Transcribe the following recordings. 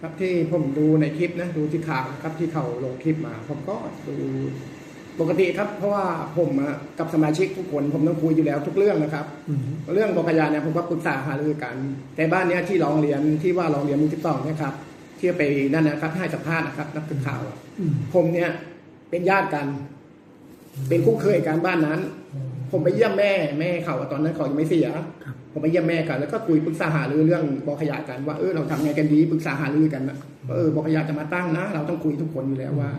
ครับที่ผมดูในคลิปนะดูที่ข่าวนะครับที่เขาลงคลิปมา ผมก็ดูปกติครับ เพราะว่าผมอะกับสมาชิกทุกคนผมต้องคุยอยู่แล้วทุกเรื่องนะครับอืมเรื่องบอกขยาเนี่ยผมก็ปรึกษาหารือกัน แต่บ้านเนี้ยที่ร้องเรียนที่ว่าร้องเรียนมุทิตองเนี่ยครับที่ไปนั่นนะครับให้สัมภาษณ์นะครับ นักข่าวอะอืมผมเนี่ยเป็นญาติกัน เป็นคู่เคยกันบ้านนั้น ผมไปเยี่ยมแม่แม่เขาอะตอนนั้นเขายังไม่เสียครับผมไปเยี่ยมแม่กันแล้วก็คุยปรึกษาหารือเรื่องบอกขยะกันว่าเออเราทำไงกันดีปรึกษาหารือกันนะว่าเออบอกขยะจะมาตั้งนะ เราต้องคุยทุกคนอยู่แล้วว่า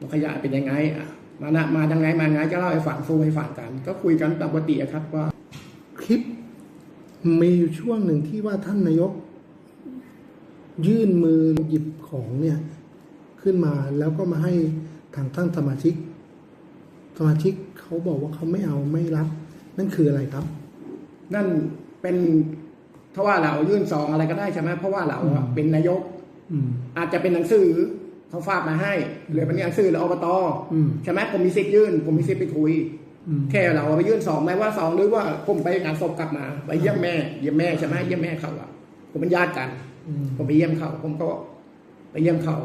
บอกขยะเป็นยังไงอะมานะมายังไงมาไงจะเล่าให้ฟังสู้ให้ฟังกัน ก็คุยกันตามปกติอะครับว่า คลิปมีอยู่ช่วงหนึ่งที่ว่าท่านนายก ยื่นมือหยิบของเนี่ย ขึ้นมาแล้วก็มาให้ทางท่านสมาชิก สมาชิกเขาบอกว่าเขาไม่เอาไม่รับ นั่นคืออะไรครับ นั่นเป็นเพราะว่าเรายื่นซองอะไรก็ได้ใช่ไหมเพราะว่าเราอะอืมเป็นนายกอืมอาจจะเป็นหนังสือเขาฝากมาให้หรือเป็นหนังสือหรืออบตอืมใช่ไหมผมมีสิทธิ์ยื่น ผมมีสิทธิ์ไปคุยอืมแค่เราเอาไปยื่นสองไหมว่าสองหรือว่าผมไปงานศพกลับมาไปเยี่ยมแม่เยี่ยมแม่ใช่ไหมเยี่ยมแม่เขาอะผมเป็นญาติกันอืมผมไปเยี่ยมเขาผมก็ไปเยี่ยมเขา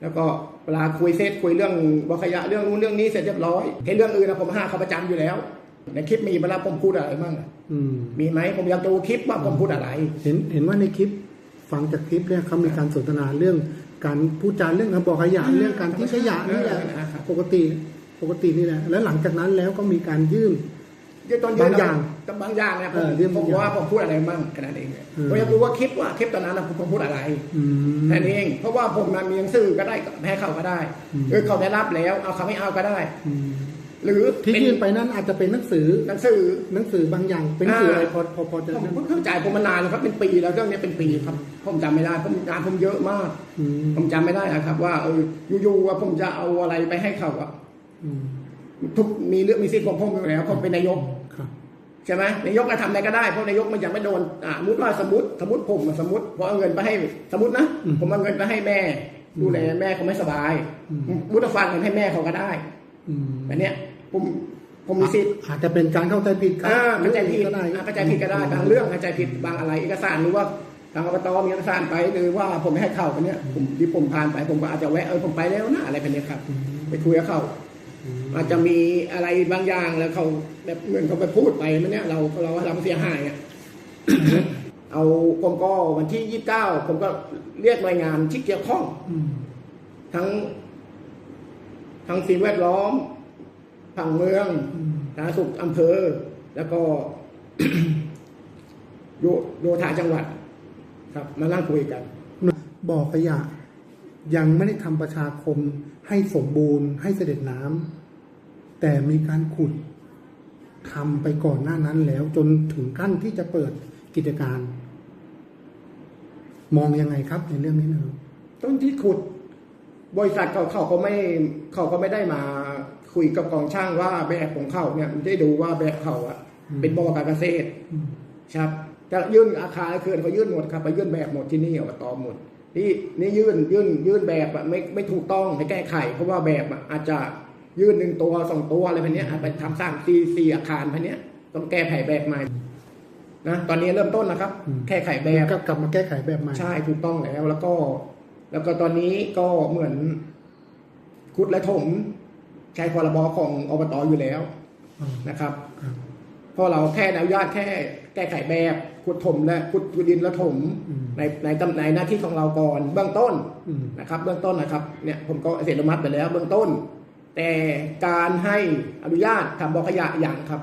แล้วก็เวลาคุยเสร็จคุยเรื่องบขยะเรื่องนู้นเรื่องนี้เสร็จเรียบร้อยเห็นเรื่องอื่นนะผมห้าเขาประจำอยู่แล้ว ในคลิปมีเวลาผมพูดอะไรบ้างอะอืมมีไหมผมอยากดูคลิปว่าผมพูดอะไร เห็นเห็นว่าในคลิปฟังจากคลิปเนี่ยเขามีการสนทนาเรื่องการพูดจาเรื่องการบอกขยะเรื่องการทิ้งขยะนี่แหละเออนะครับปกติปกตินี่แหละแล้วหลังจากนั้นแล้วก็มีการยื่น เดี๋ยวตอนบางอย่างแต่บางอย่างเนี่ยผมเออเรื่องผมบางอย่างว่าผมพูดอะไรบ้างขนาดเองเนี่ยอืมผมอยากรู้ว่าคลิปว่าคลิปตอนนั้นนะผมพูดอะไรอืมแค่นี้เองเพราะว่าผมมันมีหนังสือก็ได้แพ้เขาก็ได้อืมเออเขาได้รับแล้ว เอาเขาไม่เอาก็ได้อืมหรือที่เป็นยื่นไปนั้นอาจจะเป็นหนังสือหนังสือหนังสือบางอย่างเป็นหนังสืออะไรอ่าพอพอพอจะผมนั่นผมเข้าใจผมมานานแล้วครับเป็นปีแล้วเรื่องนี้เป็นปีครับ ผมจำไม่ได้ผมงานผมเยอะมากอืมผมจำไม่ได้อะครับ ว่าเอออยู่ๆว่าผมจะเอาอะไรไปให้เขาอะอืม ทุกมีเรื่องมีสิทธิ์ของผมอยู่แล้วผมเป็นนายกครับใช่ไหมนายกจะทำอะไรก็ได้เพราะนายกมันยังไม่โดนอ่าสมมติว่าสมมติสมมติผมอะสมมติพอเอาเงินไปให้สมมตินะผมเอาเงินไปให้แม่ ดูแลแม่เขาไม่สบายมุตฟังเงินให้แม่เขาก็ได้อืมแบบเนี้ยผมผมมีสิทธิ์อาจจะเป็นการเข้าใจผิดครับอ่าเข้าใจผิดก็ได้อ่าเข้าใจผิดก็ได้บางเรื่องเข้าใจผิดบางอะไร เอกสารหรือว่าทางอบตมีเอกสารไปหรือว่าผมไม่ให้เข้าไปเนี่ยผมที่ผมผ่านไปผมก็อาจจะแวะเออผมไปแล้วนะอะไรแบบเนี้ยครับ ไปคุยกับเขา อืมอาจจะมีอะไรบางอย่างแล้วเขาแบบเหมือนเขาไปพูดไปมันเนี่ยเราเราเราเสียหายอะเอาผมก็วันที่ยี่สิบเก้าผมก็เรียกหน่วยงานที่เกี่ยวข้องอืมทั้ง ทั้งสิ่งแวดล้อมผังเมืองอืมสาธารณสุขอำเภอ แล้วก็โยโยธาจังหวัด ครับ มานั่งคุยกัน บ่อขยะ ยังไม่ได้ทำประชาคมให้สมบูรณ์ให้เสด็จน้ำแต่มีการขุดทำไปก่อนหน้านั้นแล้ว จนถึงขั้นที่จะเปิดกิจการ มองยังไงครับในเรื่องนี้นะครับต้นที่ขุด บริษัทเขาเขาก็ไม่เขาก็ไม่ได้มาคุยกับกองช่างว่าแบบของเขาเนี่ยมันได้ดูว่าแบบเขาอะอืมเป็นบ่อการเกษตรอืมครับจะยื่นอาคารเขื่อนเขายื่นหมดครับไปยื่นแบบหมดที่นี่อบตหมด นี่นี่ยื่นยื่นยื่นแบบอะไม่ไม่ถูกต้องให้แก้ไข เพราะว่าแบบอะอาจจะยื่นหนึ่งตัวสองตัวอะไรแบบเนี้ยอาจไปทำสร้างสี่สี่อาคารพันเนี้ยต้องแก้ไขแบบใหม่นะตอนนี้เริ่มต้นนะครับอืมแก้ไขแบบก็กลับมาแก้ไขแบบใหม่ใช่ถูกต้องแล้ว แล้วก็ แล้วก็ตอนนี้ก็เหมือนขุดและถมใช้พรบของอบตอยู่แล้วอ่านะครับครับเพราะเราแค่อนุญาตแค่แก้ไขแบบขุดถมและขุดขุดดินและถมอืมในในตำในหน้าที่ของเราก่อนเบื้องต้นอืมนะครับ เบื้องต้นนะครับเนี่ยผมก็เสร็จอนุมัติไปแล้วเบื้องต้น แต่การให้อนุญาตทำบ่อขยะอย่างครับ